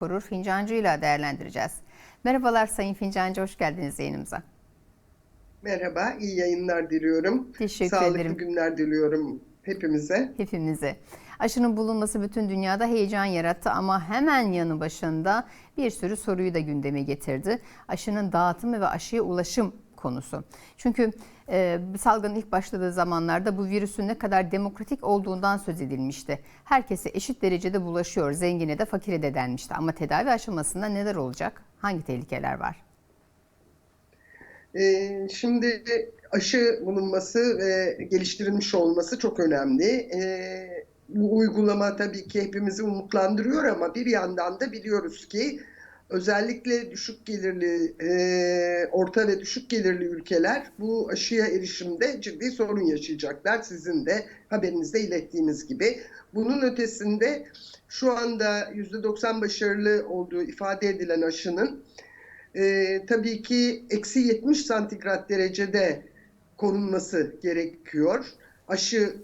Kurur Fincancı ile değerlendireceğiz. Merhabalar Sayın Fincancı, hoş geldiniz yayınımıza. Merhaba, iyi yayınlar diliyorum. Teşekkür Sağlıklı ederim. günler diliyorum hepimize. Hepimize. Aşının bulunması bütün dünyada heyecan yarattı ama hemen yanı başında bir sürü soruyu da gündeme getirdi. Aşının dağıtımı ve aşıya ulaşım konusu. Çünkü e, salgının ilk başladığı zamanlarda bu virüsün ne kadar demokratik olduğundan söz edilmişti. Herkese eşit derecede bulaşıyor, zengine de fakire de denmişti. Ama tedavi aşamasında neler olacak? Hangi tehlikeler var? Ee, şimdi aşı bulunması ve geliştirilmiş olması çok önemli. Ee, bu uygulama tabii ki hepimizi umutlandırıyor ama bir yandan da biliyoruz ki özellikle düşük gelirli, e, orta ve düşük gelirli ülkeler bu aşıya erişimde ciddi sorun yaşayacaklar. Sizin de haberinizde ilettiğiniz gibi. Bunun ötesinde şu anda %90 başarılı olduğu ifade edilen aşının e, tabii ki eksi 70 santigrat derecede korunması gerekiyor. Aşı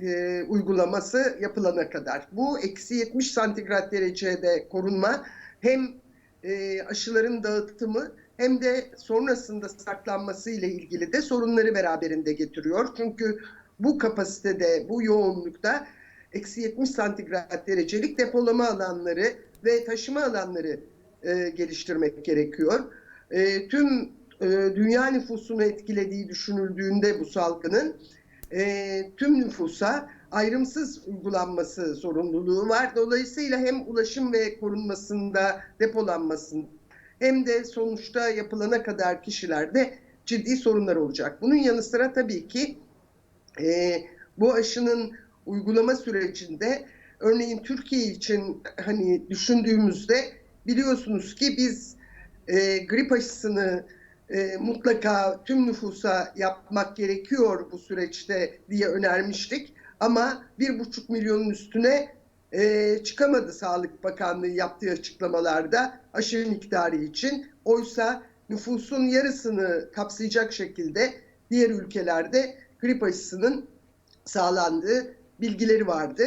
e, uygulaması yapılana kadar. Bu eksi 70 santigrat derecede korunma hem e, aşıların dağıtımı hem de sonrasında saklanması ile ilgili de sorunları beraberinde getiriyor. Çünkü bu kapasitede, bu yoğunlukta eksi 70 santigrat derecelik depolama alanları ve taşıma alanları e, geliştirmek gerekiyor. E, tüm e, dünya nüfusunu etkilediği düşünüldüğünde bu salgının e, tüm nüfusa ayrımsız uygulanması zorunluluğu var. Dolayısıyla hem ulaşım ve korunmasında depolanmasında hem de sonuçta yapılana kadar kişilerde ciddi sorunlar olacak. Bunun yanı sıra tabii ki e, bu aşının uygulama sürecinde örneğin Türkiye için hani düşündüğümüzde biliyorsunuz ki biz e, grip aşısını e, mutlaka tüm nüfusa yapmak gerekiyor bu süreçte diye önermiştik. Ama bir buçuk milyonun üstüne e, çıkamadı Sağlık Bakanlığı yaptığı açıklamalarda aşı miktarı için. Oysa nüfusun yarısını kapsayacak şekilde diğer ülkelerde grip aşısının sağlandığı bilgileri vardı.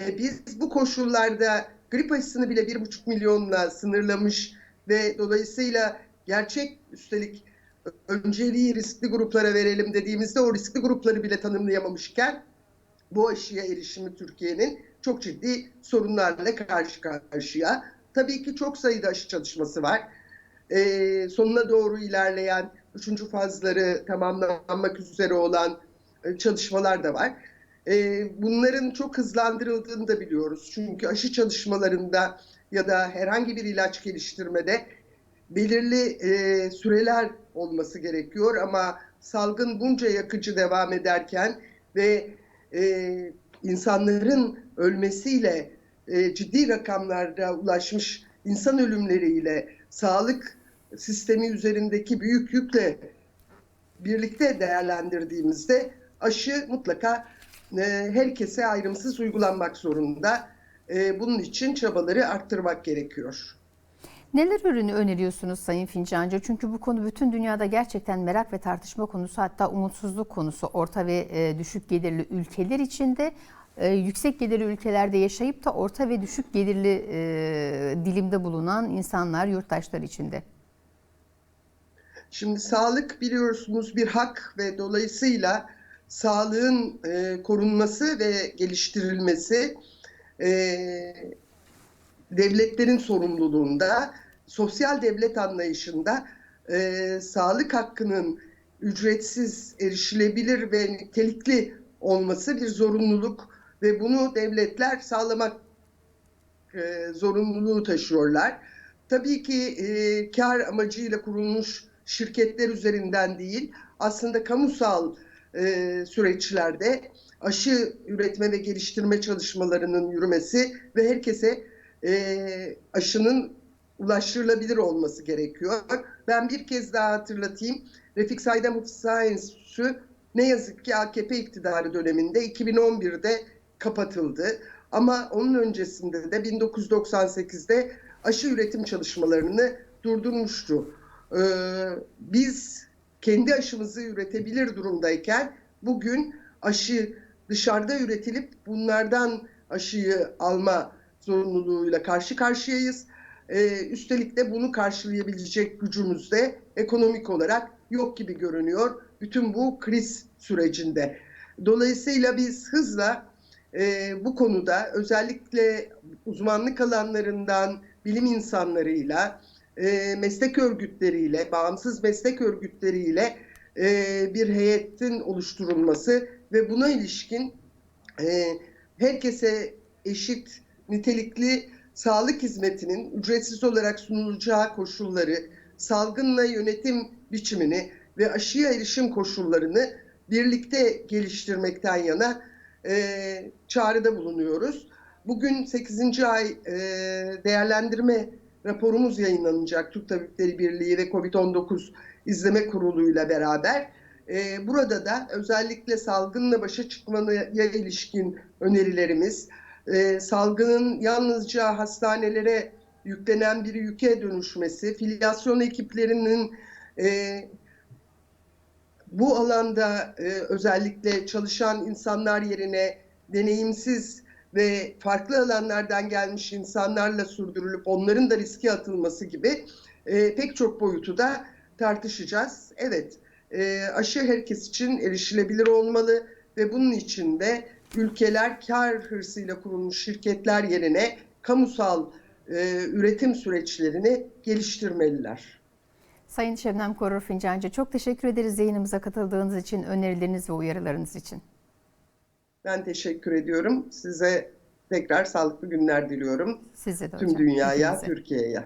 E, biz bu koşullarda grip aşısını bile bir buçuk milyonla sınırlamış ve dolayısıyla gerçek üstelik önceliği riskli gruplara verelim dediğimizde o riskli grupları bile tanımlayamamışken bu aşıya erişimi Türkiye'nin çok ciddi sorunlarla karşı karşıya. Tabii ki çok sayıda aşı çalışması var. Ee, sonuna doğru ilerleyen üçüncü fazları tamamlanmak üzere olan e, çalışmalar da var. Ee, bunların çok hızlandırıldığını da biliyoruz. Çünkü aşı çalışmalarında ya da herhangi bir ilaç geliştirmede belirli e, süreler olması gerekiyor ama salgın bunca yakıcı devam ederken ve e, insanların ölmesiyle e, ciddi rakamlarda ulaşmış insan ölümleriyle sağlık sistemi üzerindeki büyük yükle birlikte değerlendirdiğimizde aşı mutlaka e, herkese ayrımsız uygulanmak zorunda. E, bunun için çabaları arttırmak gerekiyor. Neler ürünü öneriyorsunuz Sayın Fincancı? Çünkü bu konu bütün dünyada gerçekten merak ve tartışma konusu hatta umutsuzluk konusu. Orta ve e, düşük gelirli ülkeler içinde e, yüksek gelirli ülkelerde yaşayıp da orta ve düşük gelirli e, dilimde bulunan insanlar, yurttaşlar içinde. Şimdi sağlık biliyorsunuz bir hak ve dolayısıyla sağlığın korunması ve geliştirilmesi devletlerin sorumluluğunda, sosyal devlet anlayışında e, sağlık hakkının ücretsiz, erişilebilir ve nitelikli olması bir zorunluluk ve bunu devletler sağlamak e, zorunluluğu taşıyorlar. Tabii ki e, kar amacıyla kurulmuş şirketler üzerinden değil, aslında kamusal e, süreçlerde aşı üretme ve geliştirme çalışmalarının yürümesi ve herkese e, aşının ulaştırılabilir olması gerekiyor. Ben bir kez daha hatırlatayım. Refik Saydam Hıfzı Enstitüsü ne yazık ki AKP iktidarı döneminde 2011'de kapatıldı. Ama onun öncesinde de 1998'de aşı üretim çalışmalarını durdurmuştu. Ee, biz kendi aşımızı üretebilir durumdayken bugün aşı dışarıda üretilip bunlardan aşıyı alma zorunluluğuyla karşı karşıyayız. Ee, üstelik de bunu karşılayabilecek gücümüz de ekonomik olarak yok gibi görünüyor bütün bu kriz sürecinde. Dolayısıyla biz hızla e, bu konuda özellikle uzmanlık alanlarından bilim insanlarıyla, e, meslek örgütleriyle, bağımsız meslek örgütleriyle e, bir heyetin oluşturulması ve buna ilişkin e, herkese eşit nitelikli sağlık hizmetinin ücretsiz olarak sunulacağı koşulları, salgınla yönetim biçimini ve aşıya erişim koşullarını birlikte geliştirmekten yana e, çağrıda bulunuyoruz. Bugün 8. ay e, değerlendirme raporumuz yayınlanacak Türk Tabipleri Birliği ve COVID-19 İzleme Kurulu ile beraber. E, burada da özellikle salgınla başa çıkmaya ilişkin önerilerimiz, e, salgının yalnızca hastanelere yüklenen bir yüke dönüşmesi, filyasyon ekiplerinin e, bu alanda e, özellikle çalışan insanlar yerine deneyimsiz ve farklı alanlardan gelmiş insanlarla sürdürülüp onların da riske atılması gibi e, pek çok boyutu da tartışacağız. Evet, e, aşı herkes için erişilebilir olmalı ve bunun için de ülkeler kar hırsıyla kurulmuş şirketler yerine kamusal e, üretim süreçlerini geliştirmeliler. Sayın Şebnem Korur Fincancı çok teşekkür ederiz yayınımıza katıldığınız için, önerileriniz ve uyarılarınız için. Ben teşekkür ediyorum. Size tekrar sağlıklı günler diliyorum. Size de Tüm hocam. dünyaya. Türkiye'ye.